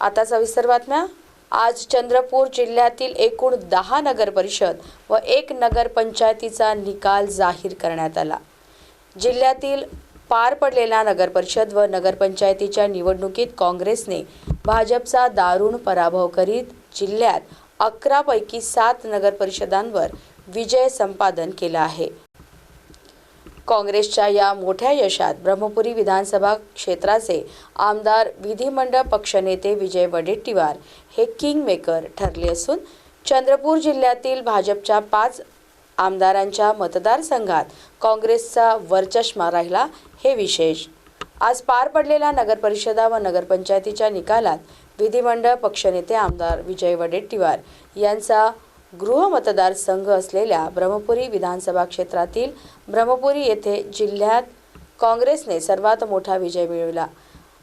आता सविस्तर बातम्या. आज चंद्रपूर जिल्ह्यातील एकूण दहा नगरपरिषद व एक नगरपंचायतीचा निकाल जाहीर करण्यात आला. जिल्ह्यातील पार पडलेल्या नगरपरिषद व नगरपंचायतीच्या निवडणुकीत काँग्रेसने भाजपचा दारुण पराभव करीत जिल्ह्यात अकरापैकी सात नगरपरिषदांवर विजय संपादन केला आहे. काँग्रेसच्या या मोठ्या यशात ब्रह्मपुरी विधानसभा क्षेत्राचे आमदार विधिमंडळ पक्षनेते विजय वडेट्टीवार हे किंग मेकर ठरले असून चंद्रपूर जिल्ह्यातील भाजपच्या पाच आमदारांच्या मतदारसंघात काँग्रेसचा वरचष्मा राहिला हे विशेष. आज पार पडलेल्या नगरपरिषदा व नगरपंचायतीच्या निकालात विधिमंडळ पक्षनेते आमदार विजय वडेट्टीवार यांचा गृहमतदारसंघ असलेल्या ब्रह्मपुरी विधानसभा क्षेत्रातील ब्रह्मपुरी येथे जिल्ह्यात काँग्रेसने सर्वात मोठा विजय मिळविला.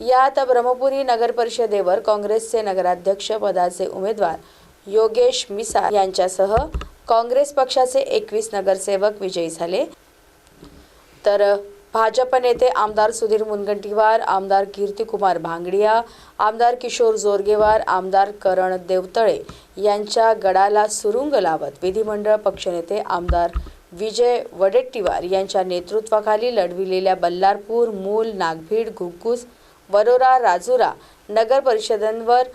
यात ब्रह्मपुरी नगर परिषदेवर काँग्रेसचे नगराध्यक्ष पदाचे उमेदवार योगेश मिसा यांच्यासह काँग्रेस पक्षाचे एकवीस नगरसेवक विजयी झाले. तर भाजप नेते आमदार सुधीर मुनगंटीवार आमदार कीर्तिकुमार भांगडिया आमदार किशोर जोरगेवार आमदार करण देवतळे यांच्या गडाला सुरुंग लावत विधिमंडळ पक्षनेते आमदार विजय वडेट्टीवार यांच्या नेतृत्वाखाली लढविलेल्या बल्लारपूर मूल नागभीड घुग्गुस वरोरा राजुरा नगर परिषदांवर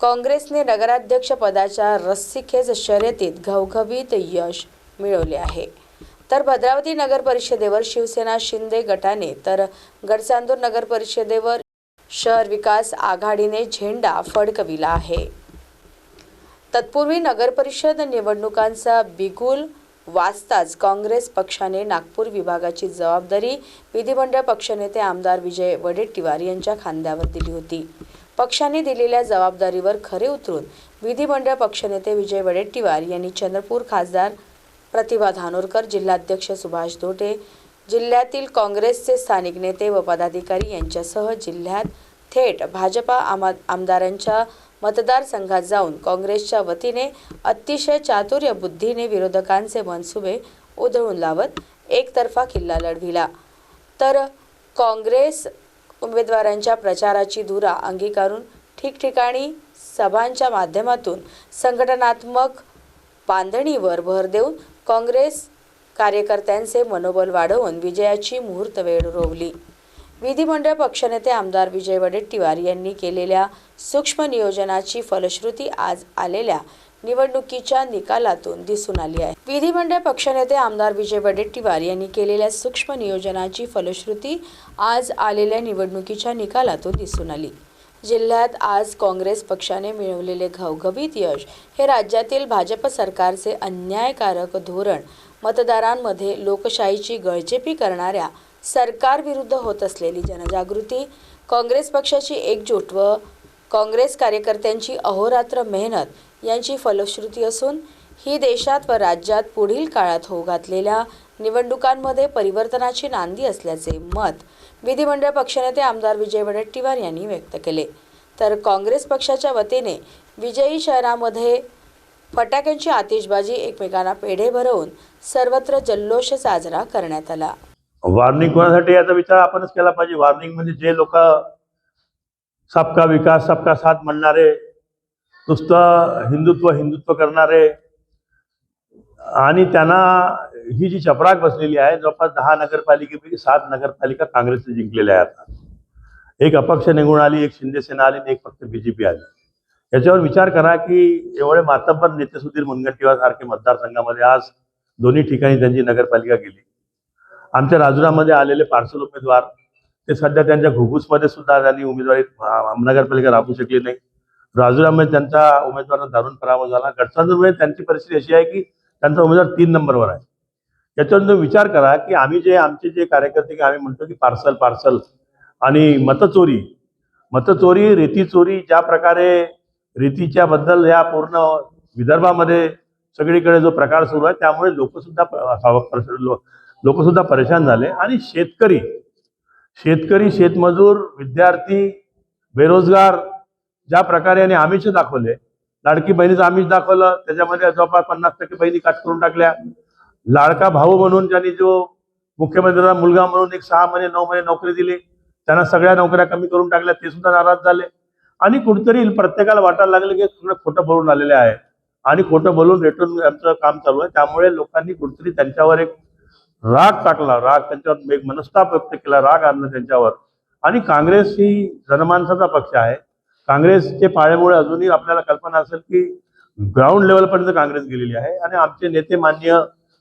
काँग्रेसने नगराध्यक्षपदाच्या रस्सीखेज रस्सीखेच शर्यतीत घवघवीत यश मिळवले आहे. तर भद्रावती नगर परिषदेवर शिवसेना शिंदे गटाने तर गडचांदूर नगर परिषदेवर शहर विकास आघाडीने झेंडा फडकविला आहे. तत्पूर्वी नगरपरिषद निवडणुकांचा बिगुल वाजताच काँग्रेस पक्षाने नागपूर विभागाची जबाबदारी विधिमंडळ पक्षनेते आमदार विजय वडेट्टीवार यांच्या खांद्यावर दिली होती. पक्षाने दिलेल्या जबाबदारीवर खरे उतरून विधिमंडळ पक्षनेते विजय वडेट्टीवार यांनी चंद्रपूर खासदार प्रतिभा धानोरकर जिल्हाध्यक्ष सुभाष धोटे जिल्ह्यातील काँग्रेसचे स्थानिक नेते व पदाधिकारी यांच्यासह जिल्ह्यात थेट भाजपा आमा आमदारांच्या मतदारसंघात जाऊन काँग्रेसच्या वतीने अतिशय चातुर्य बुद्धीने विरोधकांचे मनसुबे उधळून लावत एकतर्फा किल्ला लढविला. तर काँग्रेस उमेदवारांच्या प्रचाराची धुरा अंगीकारून ठिकठिकाणी सभांच्या माध्यमातून संघटनात्मक बांधणीवर भर देऊन काँग्रेस कार्यकर्त्यांचे मनोबल वाढवून विजयाची मुहूर्तवेळ रोवली. विधिमंडळ पक्षनेते आमदार विजय वडेट्टीवार यांनी केलेल्या सूक्ष्म नियोजनाची फलश्रुती आज आलेल्या निवडणुकीच्या निकालातून दिसून आली आहे. विधिमंडळ पक्षनेते आमदार विजय वडेट्टीवार यांनी केलेल्या सूक्ष्म नियोजनाची फलश्रुती आज आलेल्या निवडणुकीच्या निकालातून दिसून आली. जिल्ह्यात आज काँग्रेस पक्षाने मिळवलेले घवघवीत यश हे राज्यातील भाजप सरकारचे अन्यायकारक धोरण. मतदारांमध्ये लोकशाहीची गळचेपी करणाऱ्या सरकारविरुद्ध होत असलेली जनजागृती काँग्रेस पक्षाची एकजूट व काँग्रेस कार्यकर्त्यांची अहोरात्र मेहनत यांची फलश्रुती असून ही देशात व राज्यात पुढील काळात होऊ घातलेल्या निवडणुकांमध्ये परिवर्तनाची नांदी असल्याचे मत विधिमंडळ पक्षनेते आमदार विजय वडेट्टीवार यांनी व्यक्त केले. तर काँग्रेस पक्षाच्या वतीने विजयी शहरामध्ये फटाक्यांची आतिषबाजी एकमेकांना पेढे भरवून सर्वत्र जल्लोष साजरा करण्यात आला. वार्निंग कोणासाठी याचा विचार आपणच केला पाहिजे. वार्निंग म्हणजे जे लोक सबका विकास सबका साथ म्हणणारे नुसतं हिंदुत्व हिंदुत्व करणारे आणि त्यांना ही जी चपराक बसलेली आहे जवळपास दहा नगरपालिकेपैकी सात नगरपालिका काँग्रेसने जिंकलेल्या आहेत आता. एक अपक्ष निघून आली एक शिंदे सेना आली आणि एक फक्त बीजेपी आली. याच्यावर विचार करा की एवढे मातब्बर नेते सुधीर मुनगंटीवारसारखे मतदारसंघामध्ये आज दोन्ही ठिकाणी त्यांची नगरपालिका गेली. आमच्या राजुरामध्ये आलेले पार्सल उमेदवार ते सध्या त्यांच्या घुगुसमध्ये सुद्धा त्यांनी उमेदवारी नगरपालिका राबवू शकली नाही. राजुरामध्ये त्यांचा उमेदवाराचा दारुण पराभव झाला. गडचांदूरमध्ये त्यांची परिस्थिती अशी आहे की त्यांचा उमेदवार तीन नंबरवर आहे. याच्यावर विचार करा की आम्ही जे आमचे जे कार्यकर्ते की आम्ही म्हणतो की पार्सल पार्सल आणि मतचोरी. मतचोरी रेती चोरी ज्या प्रकारे रेतीच्या बद्दल या पूर्ण विदर्भामध्ये सगळीकडे जो प्रकार सुरू आहे त्यामुळे लोकसुद्धा लोकसुद्धा लोक सुद्धा परेशान झाले आणि शेतकरी शेतकरी शेतमजूर विद्यार्थी बेरोजगार ज्या प्रकारे आणि आमिष दाखवले लाडकी बहिणीचं आमिष दाखवलं त्याच्यामध्ये जवळपास पन्नास टक्के बहिणी काट करून टाकल्या. लाडका भाऊ म्हणून ज्यांनी जो मुख्यमंत्र्यांना मुलगा म्हणून एक सहा महिने नऊ महिने नोकरी दिली त्यांना सगळ्या नोकऱ्या कमी करून टाकल्या ते सुद्धा नाराज झाले. आणि कुठेतरी प्रत्येकाला वाटायला लागले की सगळं खोटं बोलून आलेले आहे. आणि खोटं बोलून रेटून आमचं काम चालू आहे. त्यामुळे लोकांनी कुठेतरी त्यांच्यावर एक राग टाकला. राग त्यांच्यावर एक मनस्ताप व्यक्त केला राग आणला त्यांच्यावर. आणि काँग्रेस ही जनमानसाचा पक्ष आहे. काँग्रेसचे पाळेमुळे अजूनही आपल्याला कल्पना असेल की ग्राउंड लेवलपर्यंत काँग्रेस गेलेली आहे. आणि आमचे नेते मान्य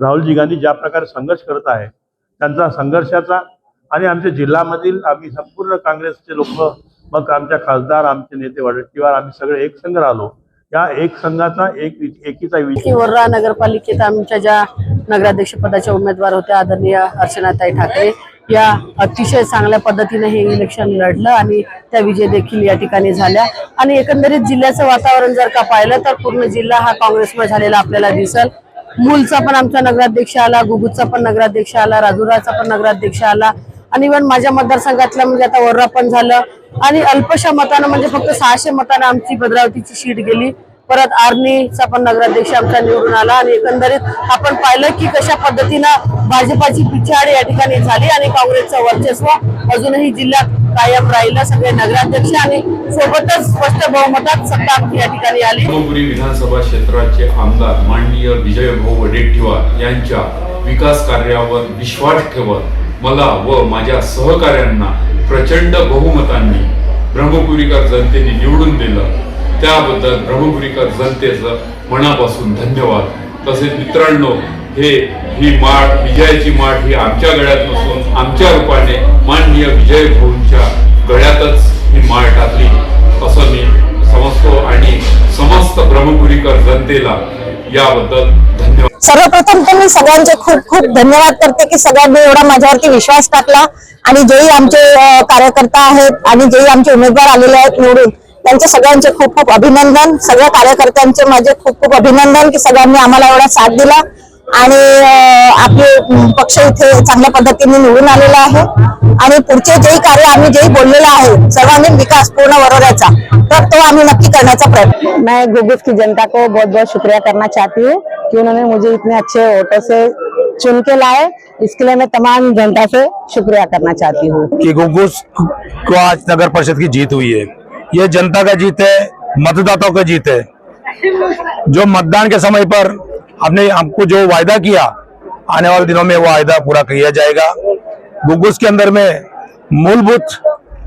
राहुलजी गांधी ज्या प्रकारे संघर्ष करत आहे त्यांचा संघर्षाचा आणि आमच्या जिल्ह्यामधील आम्ही संपूर्ण काँग्रेसचे लोक मग आमच्या खासदार आमचे नेते वडट्टीवार आम्ही सगळे एक संघ राहिलो. या एक संघाचा एक एकीचा विजय. वर्रा नगरपालिकेत आमच्या ज्या नगराध्यक्ष पदाच्या उमेदवार होत्या आदरणीय अर्चनाताई ठाकरे या अतिशय चांगल्या पद्धतीने हे इलेक्शन लढलं आणि त्या विजय देखील या ठिकाणी झाल्या. आणि एकंदरीत जिल्ह्याचं वातावरण जर का पाहिलं तर पूर्ण जिल्हा हा काँग्रेसमुळे झालेला आपल्याला दिसल. मूलचा पण आमचा नगराध्यक्ष आला गुगूचा पण नगराध्यक्ष आला राजुराचा पण नगराध्यक्ष आला. आणि इव्हन माझ्या मतदारसंघातला म्हणजे आता वर्रा पण झालं. आणि अल्पशा मतानं म्हणजे फक्त सहाशे मतानं आमची भद्रावतीची सीट गेली. परत आर्नीचा पण नगराध्यक्ष आमचा निवडून आला. आणि एकंदरीत आपण पाहिलं की कशा पद्धतीनं भाजपाची पिछाड या ठिकाणी झाली आणि काँग्रेसचं वर्चस्व अजूनही जिल्ह्यात कायम राहिलं सगळे नगराध्यक्ष आणि सोबतच स्पष्ट बहुमतात सत्ता या ठिकाणी आली. शिवपुरी विधानसभा क्षेत्राचे आमदार माननीय विजयभाऊ वडेट्टीवार यांच्या विकास कार्यावर विश्वास ठेवत मला व माझ्या सहकाऱ्यांना प्रचंड बहुमतांनी ब्रह्मपुरीकर जनतेने निवडून दिलं. त्याबद्दल ब्रह्मपुरीकर जनतेचं मनापासून धन्यवाद. तसेच मित्रांनो हे ही माठ विजयाची माठ ही आमच्या गळ्यात नसून आमच्या रूपाने माननीय विजय भाऊंच्या गळ्यातच ही माळ टाकली. असं मी समजतो आणि समस्त ब्रह्मपुरीकर जनतेला याबद्दल धन्यवाद. सर्वप्रथम तर मी सगळ्यांचे खूप खूप धन्यवाद करते की सगळ्यांनी एवढा माझ्यावरती विश्वास टाकला आणि जेही आमचे कार्यकर्ता आहेत आणि जेही आमचे उमेदवार आलेले आहेत निवडून त्यांचे सगळ्यांचे खूप खूप अभिनंदन. सगळ्या कार्यकर्त्यांचे माझे खूप खूप अभिनंदन की सगळ्यांनी आम्हाला एवढा साथ दिला. आणि आपले पक्ष इथे चांगल्या पद्धतीने निवडून आलेला आहे. आणि पुढचे जेही कार्य आम्ही जेही बोललेलं आहे सर्वांगीण विकास पूर्ण वरोऱ्याचा तर तो आम्ही नक्की करण्याचा प्रयत्न मैं गुगुत की जनता को बहुत बहुत शुक्रिया करना चाहती हूँ कि उन्होंने मुझे इतने अच्छे वोटों से चुन के लाए। इसके लिए मैं तमाम जनता से शुक्रिया करना चाहती हूँ। कि गुगुस को आज नगर परिषद की जीत हुई है। ये जनता का जीत है मतदाताओं का जीत है। जो मतदान के समय पर हमने हमको जो वायदा किया, आने वाले दिनों में वो वायदा पूरा किया जाएगा। गुगुस के अंदर में मूलभूत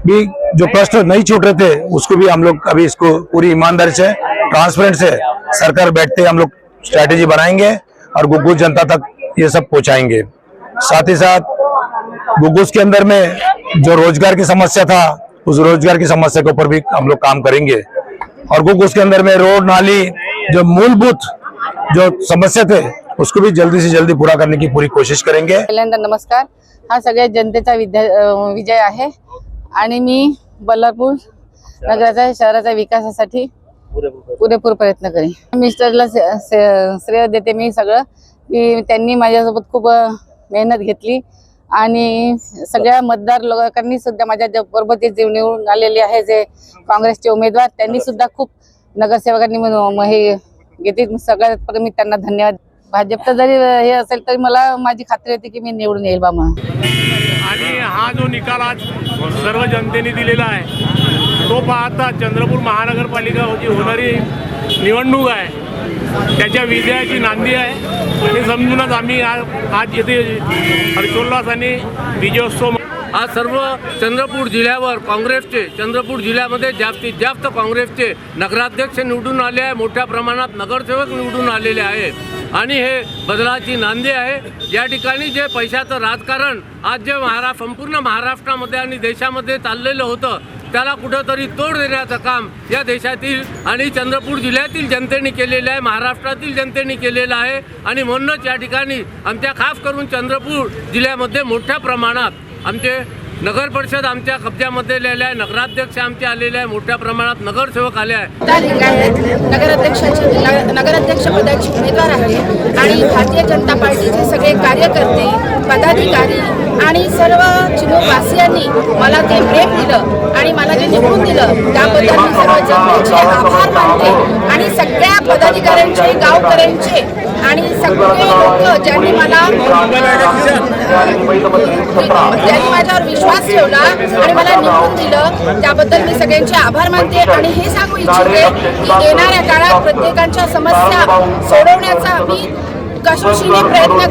भी जो प्रश्न नहीं छूट रहे थे, उसको भी हम लोग अभी इसको पूरी ईमानदारी से ट्रांसपेरेंट से सरकार बैठते हम लोग स्ट्रैटेजी बनाएँगे और गुगुस जनता तक ये सब पहुंचाएँगे। साथ ही साथ गुगुस के अंदर में जो रोज़गार की समस्या था, उस रोज़गार की समस्या के ऊपर भी हम लोग काम करेंगे। और गुगुस के अंदर में रोड नाली जो मूलभूत जो समस्या थे उसको भी जल्दी से जल्दी पूरा करने की पूरी कोशिश करेंगे। पहिल्यांदा नमस्कार। हा सगळ्या जनतेचा विद्या अं, विजय आहे. आणि मी बल्लारपूर नगराच्या शहराच्या विकासासाठी पुरेपूर प्रयत्न करेन. मिस्टरला से- से- श्रेय देते मी सगळं की त्यांनी माझ्यासोबत खूप अं, मेहनत घेतली. आणि सगळ्या मतदार लोकांनी सुद्धा माझ्या ज- बरोबर जे जे निवडून आलेले आहे जे काँग्रेसचे उमेदवार त्यांनी सुद्धा खूप नगरसेवकांनी म- हे घेतली सगळ्यात पण मी त्यांना धन्यवाद. भाजपचं जरी हे असेल तरी मला माझी खात्री होती की मी निवडून येईल बा म्हणून. आणि हा जो निकाल आज सर्व जनतेने दिलेला आहे तो पाहता चंद्रपूर महानगरपालिका जी होणारी निवडणूक आहे त्याच्या विजयाची नांदी आहे. हे समजूनच आम्ही आज आज येथे हर्षोल्लास आणि विजयोत्सव आज सर्व चंद्रपूर जिल्ह्यावर काँग्रेसचे चंद्रपूर जिल्ह्यामध्ये जास्तीत जास्त काँग्रेसचे नगराध्यक्ष निवडून आले आहे. मोठ्या प्रमाणात नगरसेवक निवडून आलेले आहेत. आणि हे बदलाची नांदी आहे. या ठिकाणी जे पैशाचं राजकारण आज जे महारा संपूर्ण महाराष्ट्रामध्ये आणि देशामध्ये चाललेलं होतं त्याला कुठंतरी तोड देण्याचं काम या देशातील आणि चंद्रपूर जिल्ह्यातील जनतेने केलेलं आहे. महाराष्ट्रातील जनतेने केलेलं आहे. आणि म्हणूनच या ठिकाणी आमच्या खास करून चंद्रपूर जिल्ह्यामध्ये मोठ्या प्रमाणात आमचे नगर परिषद आमच्या कब्ज्यामध्ये लिहिले आहे. नगराध्यक्ष आमचे आलेले आहे. मोठ्या प्रमाणात नगरसेवक आले आहे आहेत नगराध्यक्षाची नगराध्यक्ष पदाची उमेदवार आहे. आणि भारतीय जनता पार्टीचे सगळे कार्यकर्ते पदाधिकारी आणि सर्व चिमूरवासियांनी मला ते प्रेम दिलं आणि मला ते निवडून दिलं त्याबद्दल मी सर्व जनतेचे आभार मानते आणि सगळ्या पदाधिकाऱ्यांचे गावकऱ्यांचे आणि सगळे लोक ज्यांनी मला त्यांनी माझ्यावर विश्वास ठेवला आणि मला निवडून दिलं त्याबद्दल मी सगळ्यांचे आभार मानते आणि हे सांगू इच्छिते की येणाऱ्या काळात प्रत्येकांच्या समस्या सोडवण्याचा मी कशाशीने प्रयत्न